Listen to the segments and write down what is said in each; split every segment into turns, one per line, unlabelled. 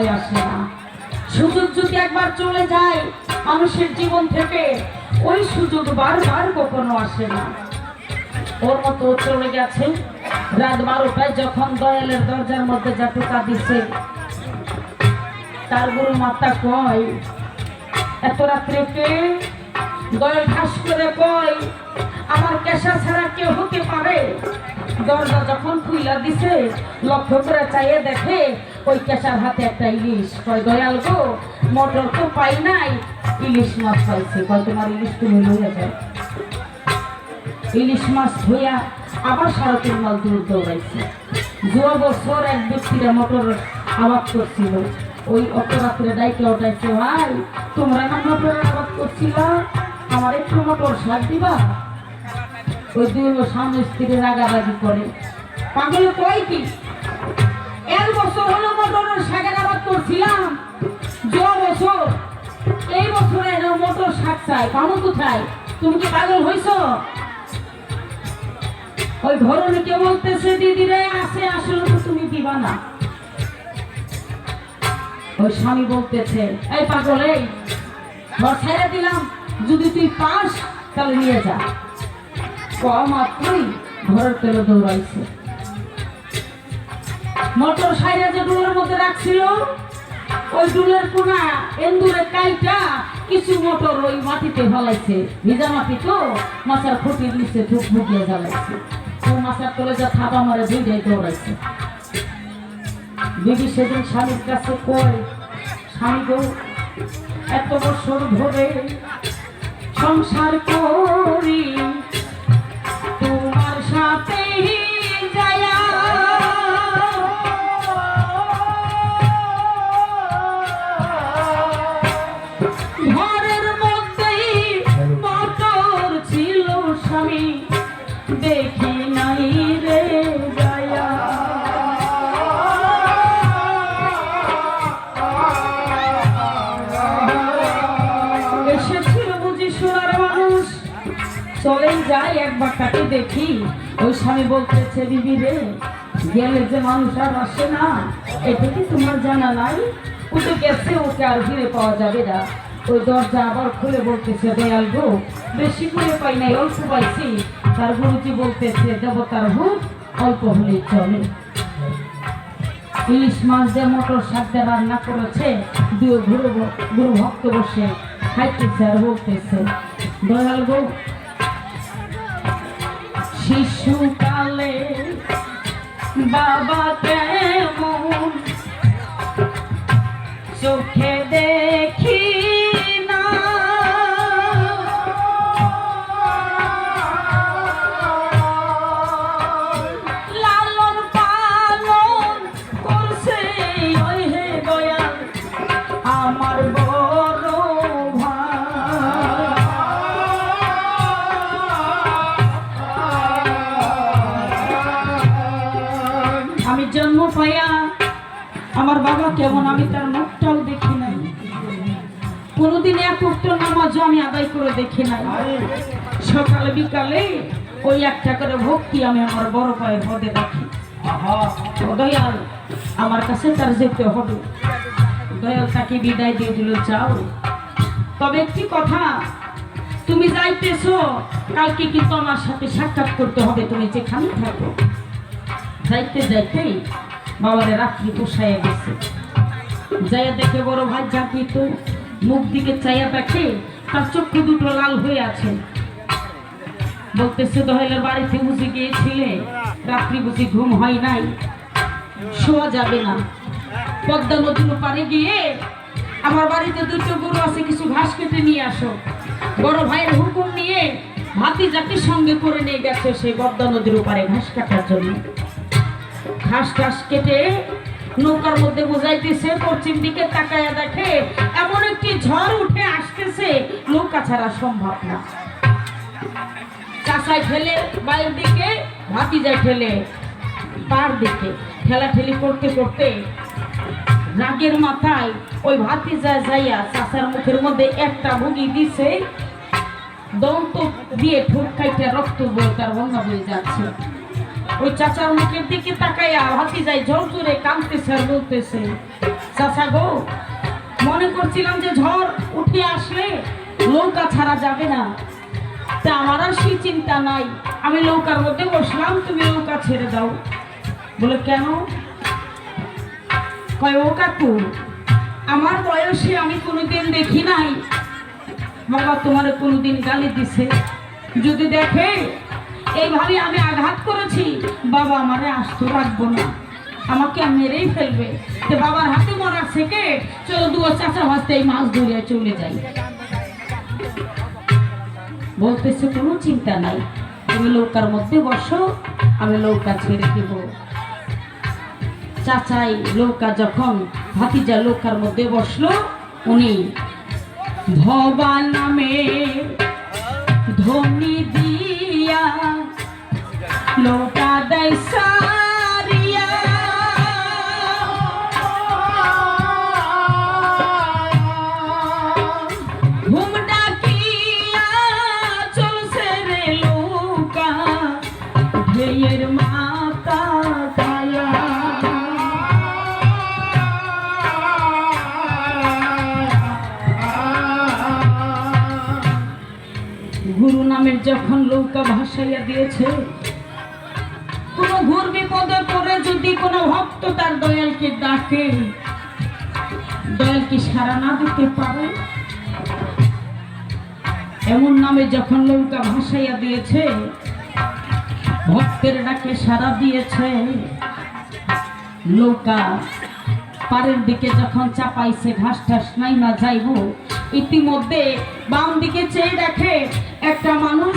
সময় আসে না। সুযোগ যদি একবার চলে যায়, মানুষের জীবন থেকে ওই সুযোগ বারবার কখনো আসে না। ওর মতো চলে গেছে। রাত বারোটায় যখন দয়ালের দরজার মধ্যে যা টোকা দিছে, তার গুরু মাতা কয়, এত রাত্রে কে? দয়াল ঠাস করে কয়, আমার কেশা ছাড়া কেউ হতে পারে? দরজা যখন খুইলা দিছে, লক্ষ্য করে চাইয়ে দেখে ওই কেশার হাতে একটা ইলিশ। কয়, দয়াল গো, মটর তো পাই নাই। ইলিশ মাছ পাইছে। কয়, তোমার ইলিশ তুমি লইয়া যায় ইলিশ মাছ ধুইয়া আবার সাড়ে মাল দূর দৌড়াইছে জুয়া বছর এক ব্যক্তিরা মোটর আবাদ করছিল। ওই অত রাত্রে ডাইকে ওঠাইছে ভাই, তোমরা না মোটরের আবাদ করছিল? আমার একটু মোটর সার দিবা? ওই দুই স্বামী স্ত্রী রাগারাগি করে। পাগল কই কি? চাই পাবো কোথায়? তুমি কি পাগল ওই বলতেছে আসে তো তুমি না। ওই স্বামী বলতেছে, এই পাগল, এই, ঘর ছেড়ে দিলাম। যদি তুই পাস, তাহলে নিয়ে যা। কম মাত্রই ঘরের তেলে দৌড়াইছে। মোটর সাইরা যে ডুলের মধ্যে রাখছিল ওই ডুলের কোনা এন্দুরে কাইটা কিছু মোটর ওই মাটিতে ফলাইছে। ভিজা মাটি তো, মাছের খুঁটির নিচে ধূপ ভুগিয়ে জ্বালাইছে। ও মাছের তলে যা থাবা মারে দুইটাই দৌড়াইছে। বিবি সেদিন স্বামীর কাছে কয়, স্বামী গো, এত বছর ধরে সংসার করি চলেই যাই একবার তাকে দেখি। ওই স্বামী বলতেছে দিদি রে, গেলে যে মানুষ আর আসে না, এটা কি তোমার জানা নাই? ও তো গেছে, ওকে আর ফিরে পাওয়া যাবে না। ওই দরজা আবার খুলে বলতেছে, দয়াল গো, বেশি করে পাই নাই, অল্প পাইছি। তার গুরুজি বলতেছে, দেবতার হুক অল্প হলেই চলে। ইলিশ মাছ দিয়ে মোটর শাক দিয়ে রান্না করেছে, দুই গুরু গুরু ভক্ত বসে খাইতেছে আর বলতেছে, দয়াল গো শিশুকালে বাবা কেমন? চোখে দেখি পাইয়া আমার বাবা কেমন, আমি তার মুখটাও দেখি নাই। কোনোদিন এক উক্ত নামাজও আমি আদায় করে দেখি নাই। সকালে বিকালে ওই একটা করে ভক্তি আমি আমার বড় পায়ের পদে রাখি। দয়াল, আমার কাছে তার যেতে হবে। দয়াল তাকে বিদায় দিয়ে দিল, যাও। তবে একটি কথা, তুমি যাইতেছো, কালকে কিন্তু আমার সাথে সাক্ষাৎ করতে হবে, তুমি যেখানে থাকো। যাইতে যাইতেই বাবারে রাত্রি পোষাইয়া গেছে। যাইয়া দেখে বড় ভাই জাগিত মুখ দিকে চাইয়া দেখে, তার চক্ষু দুটো লাল হয়ে আছে। বলতেছে, দহেলের বাড়িতে বুঝে গিয়েছিলে? রাত্রি বুঝি ঘুম হয় নাই। শোয়া যাবে না। পদ্মা নদীর পারে গিয়ে আমার বাড়িতে দুটো গরু আছে, কিছু ঘাস কেটে নিয়ে আসো। বড় ভাইয়ের হুকুম নিয়ে ভাতি জাতির সঙ্গে করে নিয়ে গেছে সেই পদ্মা নদীর পারে ঘাস কাটার জন্য। ঘাস ঘাস কেটে নৌকার মধ্যে বুঝাইতেছে, পশ্চিম দিকে তাকায়া দেখে এমন একটি ঝড় উঠে আসতেছে, নৌকা ছাড়া সম্ভব না। চাষায় ঠেলে বাইরের দিকে ভাতি যায় ঠেলে পার দিকে ঠেলা ঠেলি করতে করতে রাগের মাথায় ওই ভাতি যায় যাইয়া চাষার মুখের মধ্যে একটা ভুগি দিছে, দন্ত দিয়ে ঠোঁট খাইতে রক্ত বয়ে তার বন্ধ হয়ে যাচ্ছে। ওই চাচার মুখের দিকে তাকাইয়া হাতি যায় ঝড় জোরে কাঁদতেছে আর বলতেছে, চাচা গো, মনে করছিলাম যে ঝড় উঠে আসলে নৌকা ছাড়া যাবে না। তা আমার আর সেই চিন্তা নাই। আমি নৌকার মধ্যে বসলাম, তুমি নৌকা ছেড়ে দাও। বলে, কেন? কয়, ও কাকু, আমার বয়সে আমি কোনোদিন দেখি নাই। বাবা তোমার কোনোদিন গালি দিছে। যদি দেখে এইভাবে আমি আঘাত করেছি, বাবা আমারে আস্ত রাখব না। আমাকে মেরেই ফেলবে। তো বাবার হাতে মরার থেকে চলো দু চাচা ভাসতে এই মাছ ধরে চলে যাই। বলতেছে, কোনো চিন্তা নাই। তুমি নৌকার মধ্যে বসো, আমি নৌকা ছেড়ে দেব। চাচাই নৌকা যখন, ভাতিজা নৌকার মধ্যে বসল, উনি ভবা নামে ধ্বনি দিয়া নৌকা দেয় সারিয়া। ঘুম ডাকিয়া চলছে রে নৌকা ঢেয়ের মাতা গুরু নামের যখন নৌকা ভাসাইয়া দিয়েছে কোনো ঘুর বিপদে পড়ে যদি কোনো ভক্ত তার দয়ালকে ডাকে। দয়াল কি সারা না দিতে পারে। এমন নামে যখন নৌকা ভাসাইয়া দিয়েছে, ভক্তের ডাকে সারা দিয়েছে। নৌকা পাড়ের দিকে যখন চাপাইছে ঘাস টাস নাই না যাইব। ইতিমধ্যে বাম দিকে চেয়ে দেখে একটা মানুষ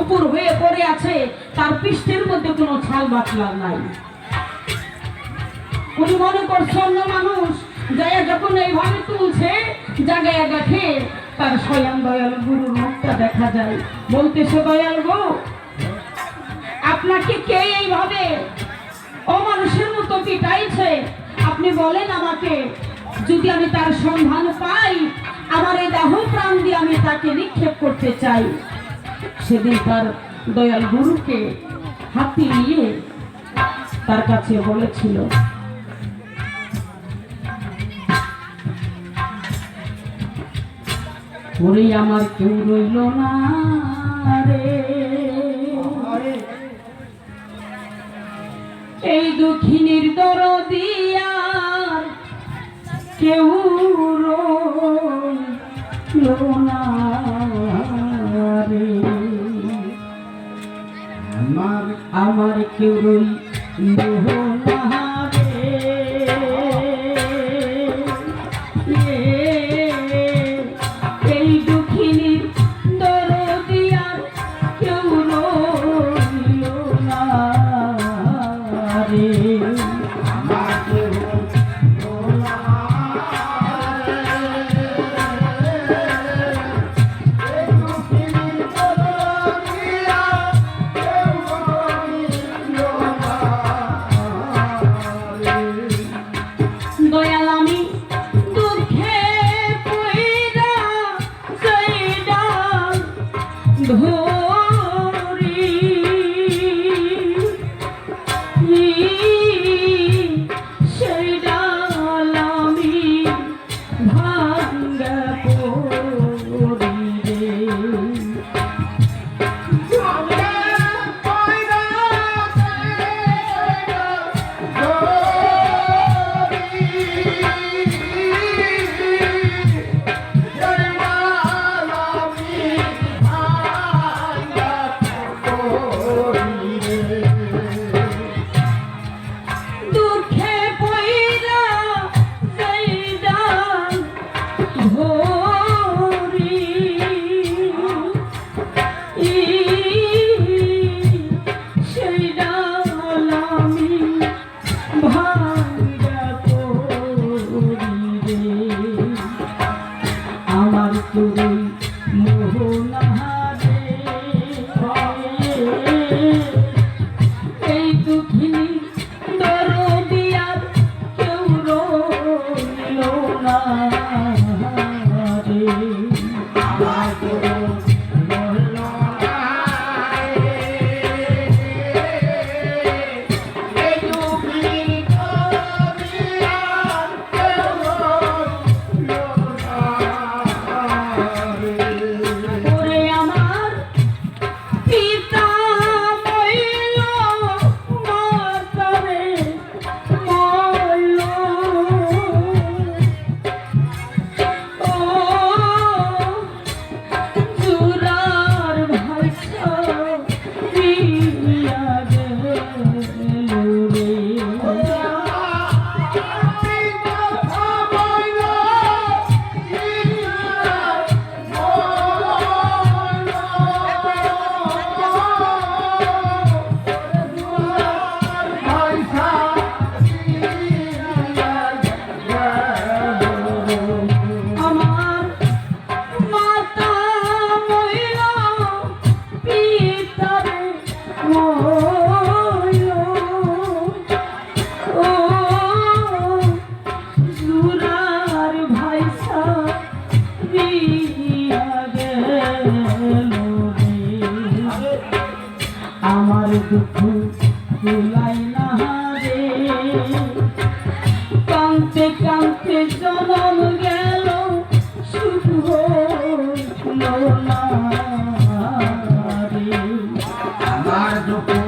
উপর হয়ে পড়ে আছে। তার পৃষ্ঠের মধ্যে কোনো ছাল বাটলা নাই। উনি মনে করছে অন্য মানুষ যাইয়া যখন এইভাবে তুলছে, জাগায় দেখে তার স্বয়ং দয়াল গুরুর মুখটা দেখা যায়। বলতেছে, দয়াল গো, আপনাকে কে এইভাবে অমানুষের মতো পিটাইছে? আপনি বলেন আমাকে, যদি আমি তার সন্ধান পাই, আমার এই দেহ প্রাণ দিয়ে আমি তাকে নিক্ষেপ করতে চাই। সেদিন তার দয়াল গুরুকে হাতি নিয়ে তার কাছে বলেছিল। ওরে আমার কেউ রইল না রে। এই দুঃখিনীর দরদিয়ার কেউ রইল না রে।
আমার
আমার কেউ রইল আর দুপুর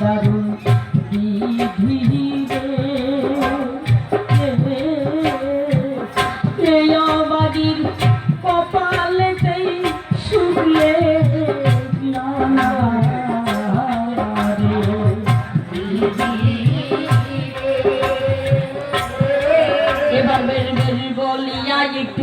Bye.